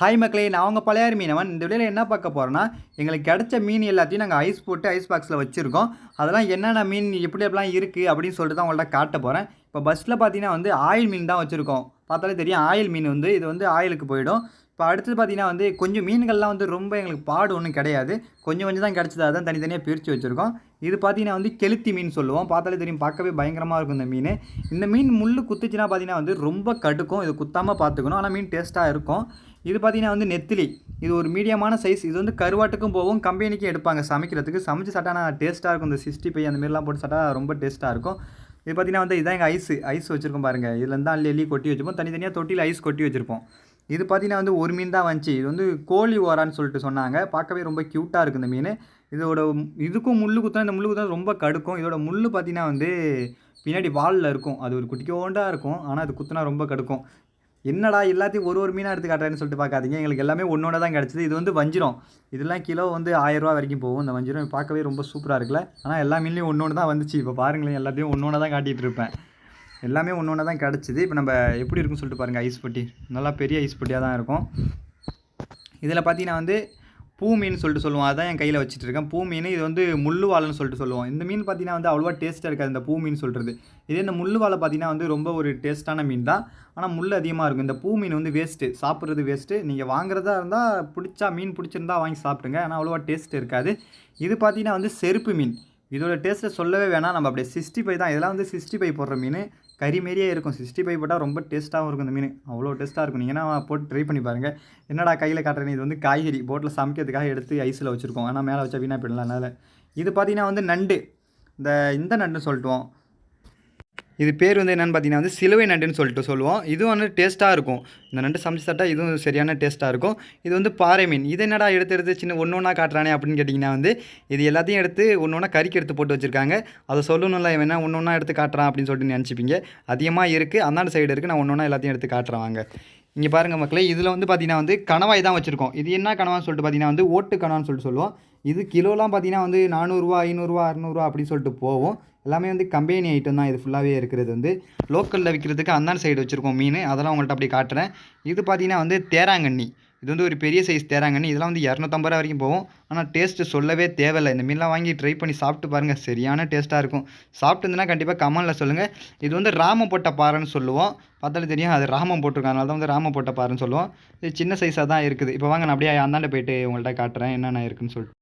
Hi மக்களே நான் அவங்க பழையாறு மீனவன். இந்த வீடியோவில் என்ன பார்க்க போகிறேன்னா எங்களுக்கு கிடைச்ச மீன் எல்லாத்தையும் நாங்கள் ஐஸ் போட்டு ஐஸ் பாக்ஸில் வச்சுருக்கோம். அதெல்லாம் என்னென்ன மீன் எப்படி எப்படிலாம் இருக்குது அப்படின்னு சொல்லிட்டு தான் உங்கள்ட்ட காட்ட போகிறேன் இப்போ பஸ்ஸில் பார்த்தீங்கன்னா வந்து ஆயில் மீன் தான் வச்சுருக்கோம். பார்த்தாலே தெரியும் ஆயில் மீன் வந்து இது வந்து ஆயிலுக்கு போயிடும். இப்போ அடுத்தது பார்த்தீங்கன்னா வந்து கொஞ்சம் மீன்கள்லாம் வந்து ரொம்ப எங்களுக்கு பாடு ஒன்றும் கிடையாது. கொஞ்சம் கொஞ்சம் தான் கிடச்சது. அதான் தனித்தனியாக பிரித்து வச்சுருக்கோம். இது பார்த்தீங்கன்னா வந்து கெளுத்தி மீன் சொல்லுவோம். பார்த்தாலே தெரியும் பார்க்கவே பயங்கரமாக இருக்கும் இந்த மீன். இந்த மீன் முள் குத்துச்சுன்னா பார்த்தீங்கன்னா வந்து ரொம்ப கடுக்கும். இது குத்தாமல் பார்த்துக்கணும். ஆனால் மீன் டேஸ்ட்டாக இருக்கும். இது பார்த்தீங்கன்னா வந்து நெத்திலி. இது ஒரு மீடியமான சைஸ் இது வந்து கருவாட்டுக்கும் போகும் கம்பெனிக்கும் எடுப்பாங்க சமைக்கிறதுக்கு. சமைச்சு சட்டானா டேஸ்ட்டாக இருக்கும். இந்த சிக்ஸ்டி பை அந்த மாதிரிலாம் போட்டு சாட்டா ரொம்ப டேஸ்ட்டாக இருக்கும். இது பார்த்தீங்கன்னா வந்து இதான் எங்கள் ஐஸ் ஐஸ் வச்சுருக்கோம் பாருங்கள் இதில் இருந்தால் அள்ளி அள்ளி கொட்டி வச்சுருப்போம். தனித்தனியாக தொட்டியில் ஐஸ் கொட்டி வச்சுருப்போம். இது பார்த்தீங்கன்னா வந்து ஒரு மீன் தான் வந்துச்சு. இது வந்து கோழி ஓரான்னு சொல்லிட்டு சொன்னாங்க. பார்க்கவே ரொம்ப க்யூட்டாக இருக்குது இந்த மீன். இதோட இதுக்கும் முள் குத்தா இந்த முள் குத்தா ரொம்ப கடுக்கும். இதோட முள் பார்த்தீங்கன்னா வந்து பின்னாடி வாலில் இருக்கும். அது ஒரு குட்டிக்கோண்டாக இருக்கும். ஆனால் அது குத்துனா ரொம்ப கடுக்கும். என்னடா எல்லாத்தையும் ஒரு ஒரு மீனாக எடுத்து காட்டுறேன்னு சொல்லிட்டு பார்க்காதீங்க. எங்களுக்கு எல்லாமே ஒன்றோட தான் கிடச்சிது. இது வந்து வஞ்சிரம். இதெல்லாம் கிலோ வந்து ஆயிரரூவா வரைக்கும் போகும். இந்த வஞ்சிரம் பார்க்கவே ரொம்ப சூப்பராக இருக்குல்ல. ஆனால் எல்லா மீன்லேயும் ஒன்று தான் வந்துச்சு. இப்போ பாருங்களேன் எல்லாத்தையும் ஒன்று தான் காட்டிகிட்டு இருப்பேன். எல்லாமே ஒன்று ஒன்று தான் கிடச்சிது. இப்போ நம்ம எப்படி இருக்குன்னு சொல்லிட்டு பாருங்கள் ஐஸ் பொட்டி. நல்லா பெரிய ஐஸ் பொட்டியாக தான் இருக்கும். இதில் பார்த்தீங்கன்னா வந்து பூ மீன் சொல்லிட்டு சொல்லுவோம். அதான் என் கையில் வச்சுட்டு இருக்கேன். பூ மீன் இது வந்து முள்ளு சொல்லிட்டு சொல்லுவோம். இந்த மீன் பார்த்தீங்கன்னா வந்து அவ்வளோவா டேஸ்ட்டாக இருக்காது. இந்த பூ மீன் சொல்கிறது இதே இந்த முள்ளுவாழை பார்த்தீங்கன்னா வந்து ரொம்ப ஒரு டேஸ்ட்டான மீன் தான். ஆனால் முள் அதிகமாக இருக்கும். இந்த பூ மீன் வந்து வேஸ்ட்டு சாப்பிட்றது வேஸ்ட்டு நீங்கள் வாங்குறதா இருந்தால் பிடிச்சா மீன் பிடிச்சிருந்தா வாங்கி சாப்பிடுங்க. ஆனால் அவ்வளோவா டேஸ்ட் இருக்காது. இது பார்த்தீங்கன்னா வந்து செருப்பு மீன். இதோட டேஸ்ட்டை சொல்லவே வேணாம். நம்ம அப்படியே சிக்ஸ்டி ஃபைவ் தான். இதெல்லாம் வந்து சிக்ஸ்டி ஃபைவ் போடுற மீன். கறி மாரியே இருக்கும். சிக்ஸ்டி ஃபைவ் போட்டால் ரொம்ப டேஸ்ட்டாகவும் இருக்கும் இந்த மீன். அவ்வளோ டேஸ்ட்டாக இருக்கும். நீங்கள் போட்டு ட்ரை பண்ணி பாருங்கள் என்னடா கையில் காட்டுறேன் இது வந்து காய்கறி. போட்டில் சமைக்கிறதுக்காக எடுத்து ஐஸில் வச்சுருக்கோம். ஆனால் மேலே வச்சா வீணாக போயிடலாம் அதனால். இது பார்த்தீங்கன்னா வந்து நண்டு. இந்த இந்த நண்டுன்னு சொல்லிட்டுவோம். இது பேர் வந்து என்னென்னு பார்த்தீங்கன்னா வந்து சிலுவை நண்டுன்னு சொல்லிட்டு சொல்லுவோம். இதுவும் வந்து டேஸ்ட்டாக இருக்கும். இந்த நண்டு சமைச்சு சாப்பிட்டா இதுவும் சரியான டேஸ்ட்டாக இருக்கும். இது வந்து பாறை மீன். இது என்னடா எடுத்து எடுத்து சின்ன ஒன்று ஒன்றா காட்டுறானே அப்படின்னு கேட்டிங்கன்னா வந்து இது எல்லாத்தையும் எடுத்து ஒன்று ஒன்றா கறிக்கு எடுத்து போட்டு வச்சுருக்காங்க. அதை சொல்லணும்ல வேணா ஒன்று ஒன்றா எடுத்து காட்டுறான் அப்படின்னு சொல்லிட்டு நினச்சிப்பீங்க. அதிகமாக இருக்குது அந்தாண்டு சைடு இருக்குது நான் ஒன்று ஒன்றா எல்லாத்தையும் எடுத்து காட்டுறேன் வாங்க. இங்கே பாருங்கள் மக்களே இதில் வந்து பார்த்தீங்கன்னா வந்து கணவாய் தான் வச்சுருக்கோம். இது என்ன கணவான்னு சொல்லிட்டு பார்த்தீங்கன்னா வந்து ஓட்டு கணவான்னு சொல்லிட்டு சொல்லுவோம். இது கிலோலாம் பார்த்தீங்கன்னா வந்து நானூறுரூவா ஐநூறுரூவா அறநூறுவா அப்படின்னு சொல்லிட்டு போவோம் எல்லாமே வந்து கம்பெனி ஐட்டம் தான். இது ஃபுல்லாகவே இருக்கிறது வந்து லோக்கலில் விற்கிறதுக்கு அந்தாண்ட சைடு வச்சுருக்கோம் மீன். அதெல்லாம் உங்கள்கிட்ட அப்படி காட்டுறேன். இது பார்த்தீங்கன்னா வந்து தேராங்கண்ணி. இது வந்து ஒரு பெரிய சைஸ் தேராங்கண்ணி. இதெல்லாம் வந்து இரநூத்தம்பது ரூபா வரைக்கும் போகும். ஆனால் டேஸ்ட்டு சொல்லவே தேவையில்லை. இந்த மீன்லாம் வாங்கி ட்ரை பண்ணி சாப்பிட்டு பாருங்கள் சரியான டேஸ்ட்டாக இருக்கும். சாப்பிட்டுருந்துன்னா கண்டிப்பாக கமலில் சொல்லுங்கள் இது வந்து ராம போட்ட பாறைன்னு சொல்லுவோம். பார்த்தாலே தெரியும். அது ராமம் போட்டிருக்காங்க. அதனால தான் வந்து ராம போட்ட பாறைன்னு சொல்லுவோம். இது சின்ன சைஸாக தான் இருக்குது. இப்போ வாங்க நான் அப்படியே அந்தாண்ட போயிட்டு உங்கள்கிட்ட காட்டுறேன். என்னென்ன இருக்குன்னு சொல்லிட்டு.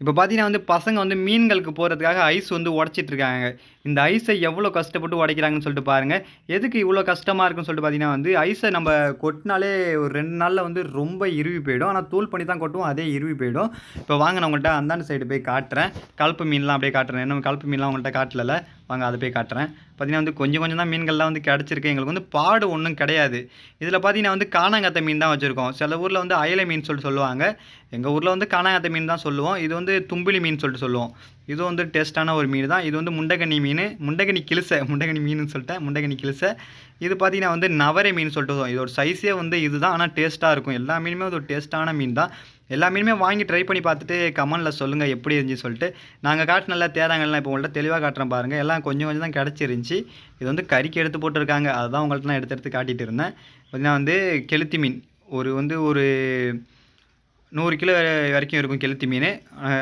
இப்போ பார்த்தீங்கன்னா வந்து பசங்க வந்து மீன்களுக்கு போகிறதுக்காக ஐஸ் வந்து உடச்சிட்ருக்காங்க. இந்த ஐஸை எவ்வளோ கஷ்டப்பட்டு உடைக்கிறாங்கன்னு சொல்லிட்டு பாருங்கள் எதுக்கு இவ்வளோ கஷ்டமாக இருக்குன்னு சொல்லிட்டு பார்த்தீங்கன்னா வந்து ஐஸை நம்ம கொட்டினாலே ஒரு ரெண்டு நாளில் வந்து ரொம்ப இறுவி போயிடும். ஆனால் தூள் பண்ணி தான் கொட்டுவோம். அதே இறுவி போயிடும். இப்போ வாங்க நான் உங்கள்கிட்ட அந்தாண்ட சைடு போய் காட்டுறேன். கலப்பு மீன்லாம் அப்படியே காட்டுறேன். என்ன கலப்பு மீன்லாம் உங்கள்கிட்ட காட்டல வாங்க அதை போய் காட்டுறேன். பார்த்தீங்கன்னா வந்து கொஞ்சம் கொஞ்சம் தான் மீன்கள்லாம் வந்து கிடச்சிருக்கு. எங்களுக்கு வந்து பாடு ஒன்றும் கிடையாது. இதில் பார்த்தீங்கன்னா வந்து காணாங்கத்த மீன் தான் வச்சுருக்கோம். சில ஊரில் வந்து அயலை மீன் சொல்லிட்டு சொல்லுவாங்க. எங்கள் ஊரில் வந்து காணாங்கத்த மீன் தான் சொல்லுவோம். இது வந்து தும்பிலி மீன் சொல்லிட்டு சொல்லுவோம். இது வந்து டேஸ்ட்டான ஒரு மீன் தான். இது வந்து முண்டகனி மீன். முண்டகனி கிழிசை முண்டகனி மீன் சொல்லிட்டேன். முண்டகனி கிழிசை இது பார்த்தீங்கன்னா வந்து நவரை மீன் சொல்லிட்டு இதோட சைஸே வந்து இதுதான். ஆனால் டேஸ்ட்டாக இருக்கும். எல்லா மீனுமே ஒரு டேஸ்ட்டான மீன் தான். எல்லா மீனுமே வாங்கி ட்ரை பண்ணி பார்த்துட்டு கமெண்டில் சொல்லுங்கள் எப்படி இருந்துச்சு சொல்லிட்டு. நாங்கள் காட்டினல தேராங்கல்லாம் இப்போ உங்கள்கிட்ட தெளிவாக காட்டுறேன் பாருங்கள் எல்லாம் கொஞ்சம் கொஞ்சம் தான் கிடச்சிருந்துச்சி. இது வந்து கறிக்கு எடுத்து போட்டிருக்காங்க. அதுதான் உங்கள்கிட்ட நான் எடுத்து எடுத்து காட்டிகிட்டு இருந்தேன். பார்த்தீங்கன்னா வந்து கெளுத்தி மீன். ஒரு வந்து ஒரு நூறு கிலோ வரைக்கும் இருக்கும் கெளுத்தி மீன்.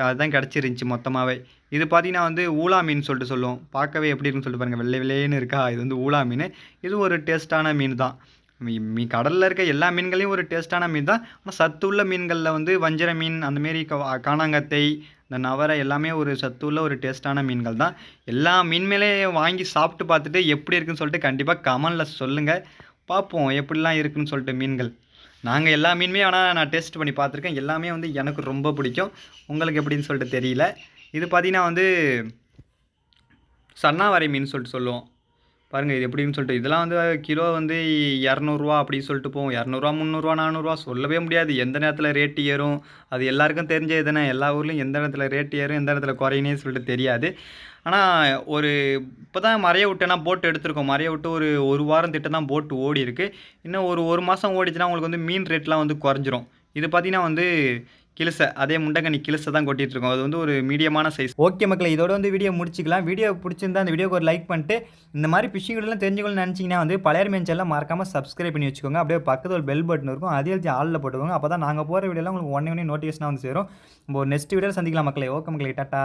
அதுதான் கிடச்சிருந்துச்சி மொத்தமாகவே இது பார்த்திங்கன்னா வந்து ஊலா மீன் சொல்லிட்டு சொல்லுவோம். பார்க்கவே எப்படி இருக்குன்னு சொல்லிட்டு பாருங்கள் வெள்ளை வெள்ளையேன்னு இருக்கா? இது வந்து ஊலா மீன். இது ஒரு டேஸ்ட்டான மீன் தான். மீ கடலில் இருக்க எல்லா மீன்களையும் ஒரு டேஸ்ட்டான மீன் தான். ஆனால் சத்து உள்ள மீன்களில் வந்து வஞ்சர மீன் அந்தமாரி காணாங்கத்தை இந்த நவரை எல்லாமே ஒரு சத்து உள்ள ஒரு டேஸ்ட்டான மீன்கள் தான். எல்லா மீன் வாங்கி சாப்பிட்டு பார்த்துட்டு எப்படி இருக்குன்னு சொல்லிட்டு கண்டிப்பாக கமனில் சொல்லுங்கள் பார்ப்போம் எப்படிலாம் இருக்குன்னு சொல்லிட்டு மீன்கள். நாங்கள் எல்லா மீனுமே ஆனால் நான் டேஸ்ட் பண்ணி பார்த்துருக்கேன். எல்லாமே வந்து எனக்கு ரொம்ப பிடிக்கும். உங்களுக்கு எப்படின்னு சொல்லிட்டு தெரியல. இது பார்த்திங்கன்னா வந்து சன்னாவரை மீன் சொல்லிட்டு சொல்லுவோம். பாருங்கள் இது எப்படின்னு சொல்லிட்டு இதெல்லாம் வந்து கிலோ வந்து இரநூறுவா அப்படின்னு சொல்லிட்டு போவோம் இரநூறுவா முந்நூறுரூவா நானூறுரூவா சொல்லவே முடியாது. எந்த நேரத்தில் ரேட் ஏறும்? அது எல்லாருக்கும் தெரிஞ்சது தானே. எல்லா ஊர்லேயும் எந்த இடத்துல ரேட்டு ஏறும் எந்த இடத்துல குறையினே சொல்லிட்டு தெரியாது. ஆனால் ஒரு இப்போ தான் மறைய விட்டேன்னா போட்டு எடுத்திருக்கோம். மறைய விட்டு ஒரு ஒரு வாரம் திட்டம் தான் போட்டு ஓடி இருக்குது இன்னும் ஒரு ஒரு மாதம் ஓடிச்சுன்னா உங்களுக்கு வந்து மீன் ரேட்லாம் வந்து குறைஞ்சிரும். இது பார்த்திங்கன்னா வந்து கிளிசை அதே முண்டங்கனி கிளிசை தான் கொட்டிட்டு இருக்கோம் அது வந்து ஒரு மீடியமான சைஸ் ஓகே மக்களை இதோட வந்து வீடியோ முடிச்சிக்கலாம். வீடியோ பிடிச்சிருந்தா அந்த வீடியோக்கு ஒரு லைக் பண்ணிட்டு இந்த மாதிரி ஃபிஷிங் தெரிஞ்சுக்கணும்னு நினச்சிங்கன்னா வந்து பழைய மேஞ்செல்லாம் மறக்காமல் சப்ஸ்கிரைப் பண்ணி வச்சுக்கோங்க. அப்படியே பக்கத்தில் ஒரு பெல் பட்டன் இருக்கும். அதே எழுதி ஆளில் போட்டுக்கோங்க. அப்போ தான் நாங்கள் போகிற வீடியோலாம் உங்களுக்கு ஒன்றே ஒன்றே நோட்டிஃபிகேஷனாக வந்து சேரும். இப்போ நெக்ஸ்ட் வீடியோவில் சந்திக்கலாம் மக்களே. ஓகே மக்களே டாட்டா.